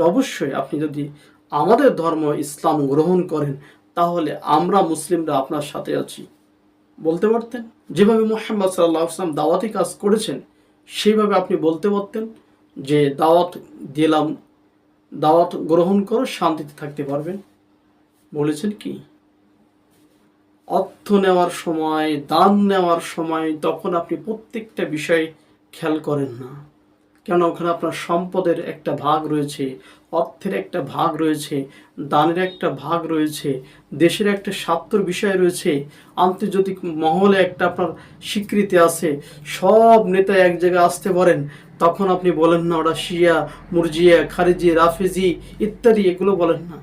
অবশ্যই আপনি যদি আমাদের ধর্ম ইসলাম গ্রহণ করেন, তাহলে আমরা মুসলিমরা আপনার সাথে আছি। বলতে পারতেন? যেভাবে মোহাম্মদ সাল্লাহ আসলাম দাওয়াতি কাজ করেছেন, সেইভাবে আপনি বলতে পারতেন যে দাওয়াত দিলাম, দাওয়াত গ্রহণ করো শান্তিতে থাকতে পারবেন। বলেছেন কি? অর্থ নেওয়ার সময়, দান নেওয়ার সময় তখন আপনি প্রত্যেকটা বিষয় খেয়াল করেন না। কেন ওখানে আপনার সম্পদের একটা ভাগ রয়েছে, অর্থের একটা ভাগ রয়েছে, দানের একটা ভাগ রয়েছে, দেশের একটা স্বার্থর বিষয় রয়েছে, আন্তর্জাতিক মহলে একটা আপনার স্বীকৃতি আছে, সব নেতা এক জায়গায় আসতে পারেন, তখন আপনি বলেন না ওরা শিয়া, মুরজিয়া, খারিজি, রাফেজি ইত্যাদি, এগুলো বলেন না।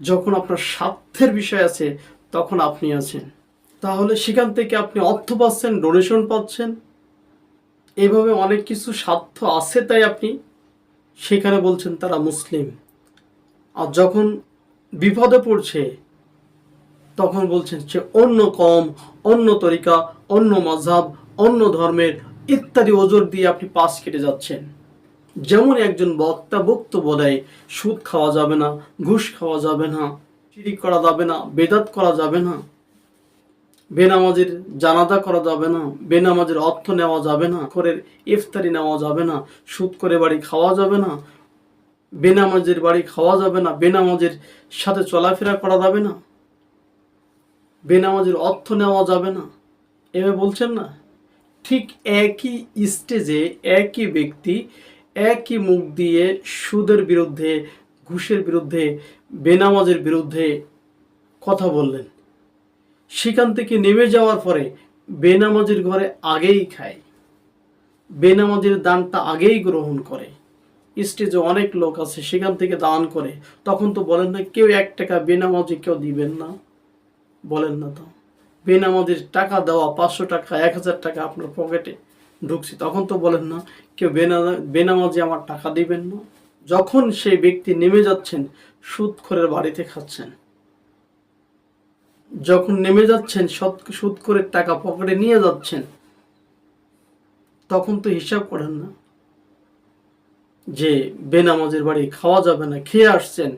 যখন আপনার স্বার্থের বিষয় আছে, তখন আপনি আছেন। তাহলে সেখান থেকে আপনি অর্থ পাচ্ছেন ডোনেশন পাচ্ছেন। এভাবে অনেক কিছু স্বার্থ আছে তাই আপনি সেখানে বলছেন তারা মুসলিম। আর যখন বিপদে পড়ছে, তখন বলছেন যে অন্য কম, অন্য তরিকা, অন্য মাঝাব অন্য ধর্মের ইত্যাদি ওজোর দিয়ে আপনি পাশ কেটে যাচ্ছেন। যেমন একজন বক্তা বক্তব্য দেয়, সুদ খাওয়া যাবে না, ঘুষ খাওয়া যাবে না চিরি করা যাবে না, বেদাত করা যাবে না। বেনামাজের জানাজা করা যাবে না, বেনামাজের অর্থ নেওয়া যাবে না করে ইফতারি নেওয়া যাবে না, সুদ করে বাড়ি খাওয়া যাবে না, বেনামাজের বাড়ি খাওয়া যাবে না, বেনামাজের সাথে চলাফেরা করা যাবে না, বেনামাজের অর্থ নেওয়া যাবে না। এভাবে বলছেন না? ঠিক একই স্টেজে একই ব্যক্তি একই মুখ দিয়ে সুদের বিরুদ্ধে, ঘুষের বিরুদ্ধে, বেনামাজের বিরুদ্ধে কথা বললেন। সেখান থেকে নেমে যাওয়ার পরে বেনামাজের ঘরে আগেই খায়। বেনামাজের দানটা আগেই গ্রহণ করে। স্টেজে অনেক লোক আছে, সেখান থেকে দান করে। তখন তো বলেন না, কেউ এক টাকা বেনামাজি কেউ দিবেন না। বলেন না তো। বেনামাজির টাকা দেওয়া, পাঁচশো টাকা, এক হাজার টাকা আপনার পকেটে ঢুকছে। তখন তো বলেন না, কেউ বেনা, বেনামাজি আমার টাকা দিবেন না। যখন সেই ব্যক্তি নেমে যাচ্ছেন, সুদখোরের বাড়িতে খাচ্ছেন। যখন নেমে যাচ্ছেন সুদ করে টাকা পকেটে নিয়ে যাচ্ছেন, তখন তো হিসাব করেন না যে বেনামাজের বাড়ি খাওয়া যাবে না, খেয়ে আসছেন,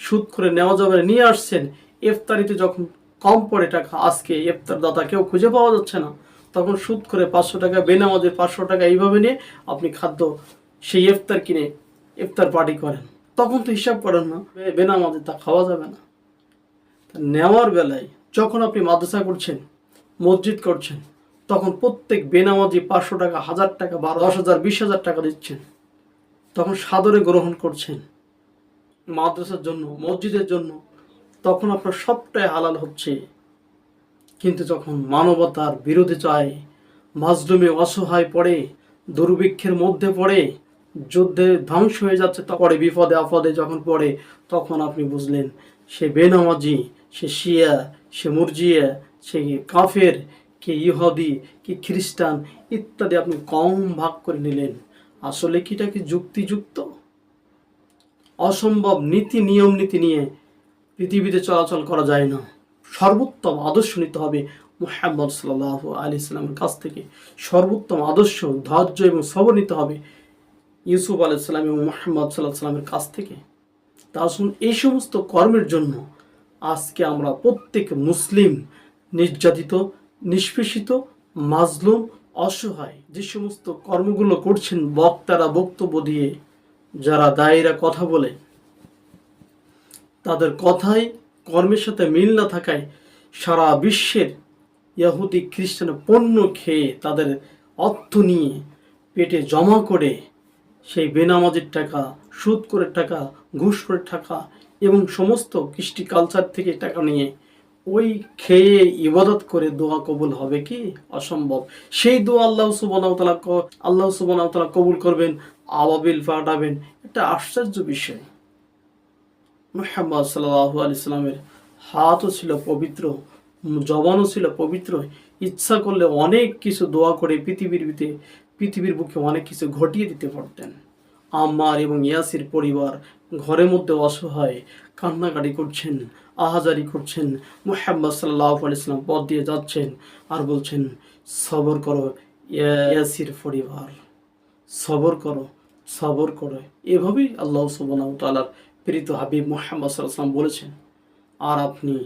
সুদ করে নেওয়া যাবে নিয়ে আসছেন। ইফতারিতে যখন কম পড়ে টাকা, আজকে ইফতার দাতা কেউ খুঁজে পাওয়া যাচ্ছে না। তখন সুদ করে পাঁচশো টাকা, বেনামাজের পাঁচশো টাকা এইভাবে নিয়ে আপনি খাদ্য সেই ইফতার কিনে ইফতার পার্টি করেন। তখন তো হিসাব করেন না বেনামাজে তা খাওয়া যাবে না। নেওয়ার বেলায় যখন আপনি মাদ্রাসা করছেন মসজিদ করছেন, তখন প্রত্যেক বেনামাজি পাঁচশো টাকা, হাজার টাকা, বারো, দশ হাজার, বিশ হাজার টাকা দিচ্ছেন। তখন সাদরে গ্রহণ করছেন। মাদ্রাসার জন্য, মসজিদের জন্য, তখন আপনার সবটাই হালাল হচ্ছে। কিন্তু যখন মানবতার বিরোধী চায়, মাজলুমে অসহায় পড়ে, দুর্ভিক্ষের মধ্যে পড়ে, যুদ্ধে ধ্বংস হয়ে যাচ্ছে পরে বিপদে আপদে যখন পড়ে, তখন আপনি বুঝলেন, সে বেনামাজি, সে শিয়া সে মুরজিয়া সে কাফের, কে ইহুদি, কি খ্রিস্টান ইত্যাদি আপনি কম ভাগ করে নিলেন। আসলে কি এটা কি যুক্তিযুক্ত? অসম্ভব নীতি, নিয়ম, নীতি নিয়ে পৃথিবীতে চলাচল করা যায় না। সর্বোত্তম আদর্শ নিতে হবে মুহাম্মদ সাল্লাহ আলি ইসলামের কাছ থেকে। সর্বোত্তম আদর্শ, ধৈর্য এবং সবর নিতে হবে ইউসুফ আলাইসাল্লাম এবং মোহাম্মদ সাল্লাহ সাল্লামের কাছ থেকে। তা এই সমস্ত কর্মের জন্য আজকে আমরা প্রত্যেক মুসলিম, নির্যাতিত, নিষ্পেষিত, মাজলুম, অসহায় যে সমস্ত কর্মগুলো করছেন বক্তারা বক্তব্য দিয়ে, যারা দায়েরা কথা বলে, তাদের কথাই কর্মের সাথে মিল না থাকায় সারা বিশ্বের ইয়াহুদি খ্রিস্টান পণ্য খেয়ে তাদের অর্থ নিয়ে পেটে জমা করে সেই বেনামাজির টাকা, সুদ করে টাকা, ঘুষ করে টাকা এবং সমস্ত কৃষ্টি কালচার থেকে টাকা নিয়ে ওই খেয়ে ইবাদত করে দোয়া কবুল হবে কি? অসম্ভব। সেই দোয়া আল্লাহ সুবানাওতালা আল্লাহ সুবানাওতালা কবুল করবেন আবাবিল পাঠাবেন এটা আশ্চর্য বিষয়। মোহাম্মদ সাল্লাহ আলি সাল্লামের হাতও ছিল পবিত্র, জবানও ছিল পবিত্র। ইচ্ছা করলে অনেক কিছু দোয়া করে পৃথিবীর পৃথিবীর বুকে অনেক কিছু ঘটিয়ে দিতে পারতেন। আম্মার এবং ইয়াসির পরিবার ঘরের মধ্যে অসহায় কান্নাকাটি করছেন, আহাজারি করছেন, মুহাম্মদ সাল্লাহ আলাইসাল্লাম পথ দিয়ে যাচ্ছেন আর বলছেন, সবর করো ইয়া- ইয়াসির পরিবার, সবর করো সবর করো। এভাবেই আল্লাহ সুবহানাহু তাআলার প্রেরিত হাবিব মোহাম্মদ সাল্লাম বলেছেন, আর আপনি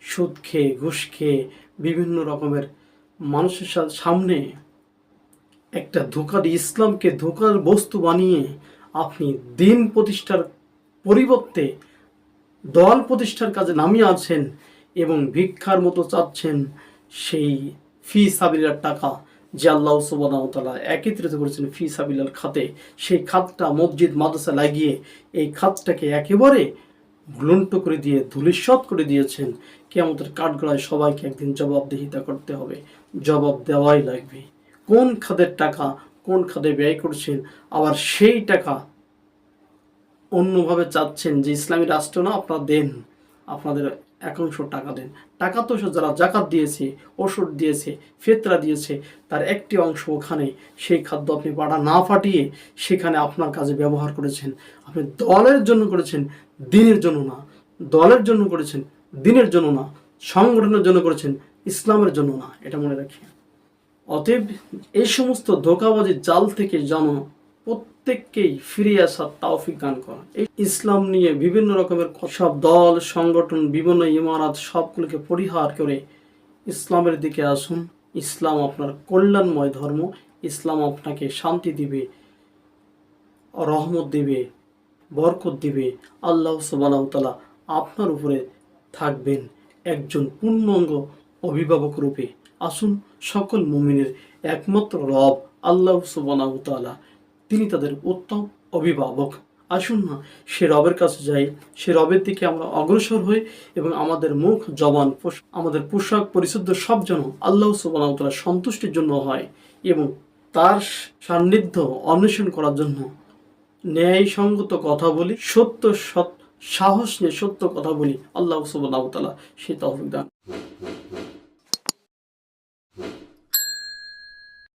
সুদ খেয়ে, ঘুষ খেয়ে বিভিন্ন রকমের মানুষের সামনে একটা ধোকার ইসলামকে ধোকার বস্তু বানিয়ে আপনি দিন প্রতিষ্ঠার পরিবর্তে দল প্রতিষ্ঠার কাজে নামিয়ে আছেন এবং ভিক্ষার মতো চাচ্ছেন সেই ফি সাবিলার টাকা যে আল্লাহ তাআলা একত্রিত করেছেন ফি সাবিলার খাতে। সেই খাতটা মসজিদ মাদ্রাসা লাগিয়ে এই খাতটাকে একেবারে ভুলন্ত করে দিয়ে ধুলিস্বৎ করে দিয়েছেন। কেমতের কাঠগড়ায় সবাইকে একদিন জবাবদিহিতা করতে হবে। জবাব দেওয়াই লাগবে। কোন খাদের টাকা, কোন খাদে ব্যয় করছেন, আবার সেই টাকা অন্যভাবে চাচ্ছেন যে ইসলামী রাষ্ট্র না, আপনারা দেন, আপনাদের একাংশ টাকা দেন। টাকা তো যারা জাকাত দিয়েছে, ওষুধ দিয়েছে, ফেতরা দিয়েছে, তার একটি অংশ ওখানে, সেই খাদ্য আপনি পাঠা না ফাটিয়ে সেখানে আপনার কাজে ব্যবহার করেছেন। আপনি দলের জন্য করেছেন, দিনের জন্য না। দলের জন্য করেছেন, দিনের জন্য না। সংগঠনের জন্য করেছেন, ইসলামের জন্য না। এটা মনে রাখি। অতএব এই সমস্ত ধোকাবাজির জাল থেকে যেন প্রত্যেককেই ফিরে আসার তাওফিক দান করা এই ইসলাম নিয়ে বিভিন্ন রকমের সব দল, সংগঠন, বিভিন্ন ইমারাত সবগুলোকে পরিহার করে ইসলামের দিকে আসুন। ইসলাম আপনার কল্যাণময় ধর্ম। ইসলাম আপনাকে শান্তি দিবে, রহমত দিবে, বরকত দিবে। আল্লাহ তাআলা আপনার উপরে থাকবেন একজন পূর্ণাঙ্গ অভিভাবক রূপে। আসুন সকল মুমিনের একমাত্র রব আল্লাহ সুবহানাহু ওয়া তিনি তাদের উত্তম অভিভাবক। আসুন না, সে রবের কাছে যাই, সে রবের দিকে আমরা অগ্রসর হই এবং আমাদের মুখ, জবান আমাদের পোশাক পরিশুদ্ধ সব যেন আল্লাহ সুবহানাহু ওয়া সন্তুষ্টির জন্য হয় এবং তার সান্নিধ্য অন্বেষণ করার জন্য ন্যায়সঙ্গত কথা বলি, সত্য সৎ সাহস নিয়ে সত্য কথা বলি, আল্লাহ সুবহানাহু সে তৌফিক দান।